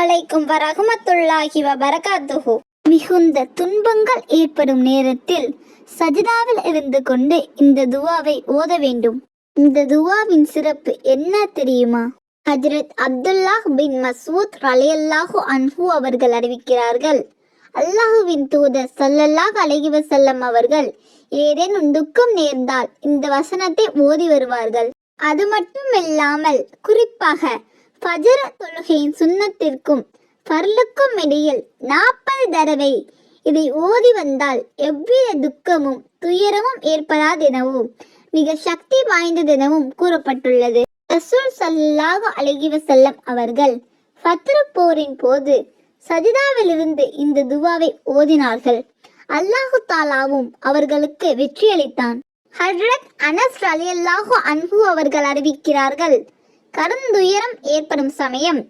அலைக்கும் வரஹமத்துல்லாஹி வபரகாத்துஹு. மிகுந்த துன்பங்கள் ஏற்படும் நேரத்தில் சஜிதாவில் இருந்து கொண்டு இந்த துவாவை ஓத வேண்டும். இந்த துவாவின் சிறப்பு என்ன தெரியுமா? ஹஜரத் அப்துல்லாஹ் பின் மசூத் ரலையல்லாஹு அன்ஹு அவர்கள் அறிவிக்கிறார்கள் அல்லாஹுவின் தூதர் சல்லல்லாஹ் அலைஹி வசல்லம் அவர்கள் ஏதேனும் துக்கம் நேர்ந்தால் இந்த வசனத்தை ஓதி வருவார்கள். அது மட்டும் இல்லாமல் குறிப்பாக ஃபஜர தொழுகையின் சுண்ணத்திற்கும் ஃபர்லுக்கும் இடையில் நாற்பது தடவை இதை ஓதி வந்தால் எவ்வித துக்கமும் துயரமும் ஏற்படாதெனவும் மிக சக்தி வாய்ந்ததெனவும் கூறப்பட்டுள்ளது. ரசூல் சல்லாஹ் அலைஹி வஸல்லம் அவர்கள் ஃபத்ரு போரின் போது சஜிதாவிலிருந்து இந்த துவாவை ஓதினார்கள். அல்லாஹு தாலாவும் அவர்களுக்கு வெற்றியளித்தான். ஹஜ்ரத் அனஸ் ரலியல்லாஹு அன்ஹு அவர்கள் அறிவிக்கிறார்கள் கருந்துயரம் ஏற்படும் சமயம்.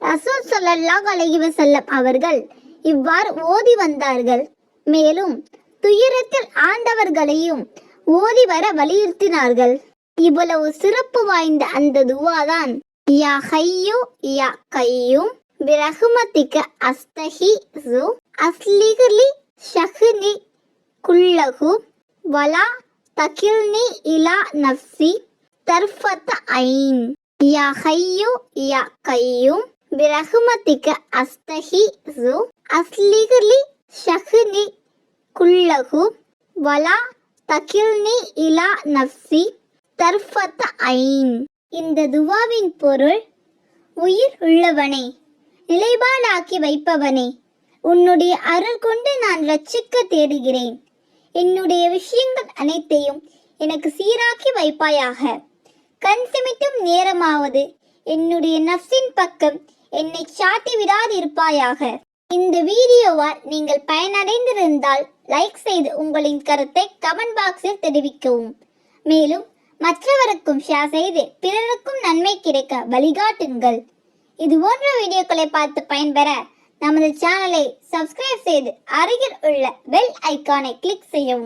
ரசூல் சொல்லல்லாஹ் அழகி வஸல்லம் அவர்கள் இவ்வாறு ஓதி வந்தார்கள். மேலும் துயரத்தில் ஆண்டவர்களையும் ஓதி வர வலியுறுத்தினார்கள். இவ்வளவு சிறப்பு வாய்ந்த அந்த துவாதான் யா ஹையு யா கையும் பிரஹ்மதிக அஸ்தஹி அஸ்லிகலி ஷஹ்னி குல்லஹு வலா தகில்னி இலா நஃப்சி தர்ஃபத்த ஐன். யா ஹையு யா கையும். பிரஹ்மதிக அஸ்தஹி சு. அஸ்லிகலி ஷஹ்னி குல்லஹு வலா தகில்னி இலா நஃப்சி. தர்ஃபத்த ஐன். இந்த துவாவின் பொருள் உயிர் உள்ளவனே. நிலைபாடாக்கி வைப்பவனே. உன்னுடைய அருள் கொண்டு நான் ரட்சிக்க தேடுகிறேன். என்னுடைய விஷயங்கள் அனைத்தையும் எனக்கு சீராக்கி வைப்பாயாக. கண் சிமிட்டும் நேரமாவது. என்னுடைய நஃப்ஸின் பக்கம் என்னை சாட்டி விடாதிருப்பாயாக. இந்த வீடியோவால் நீங்கள் பயனடைந்திருந்தால் லைக் செய்து உங்களின் கருத்தை கமெண்ட் பாக்ஸில் தெரிவிக்கவும். மேலும் மற்றவருக்கும் ஷேர் செய்து பிறருக்கும் நன்மை கிடைக்க வழிகாட்டுங்கள். இது போன்ற வீடியோக்களை பார்த்து பயன்பெற நமது சேனலை சப்ஸ்கிரைப் செய்து அருகில் உள்ள பெல் ஐக்கானை கிளிக் செய்யவும்.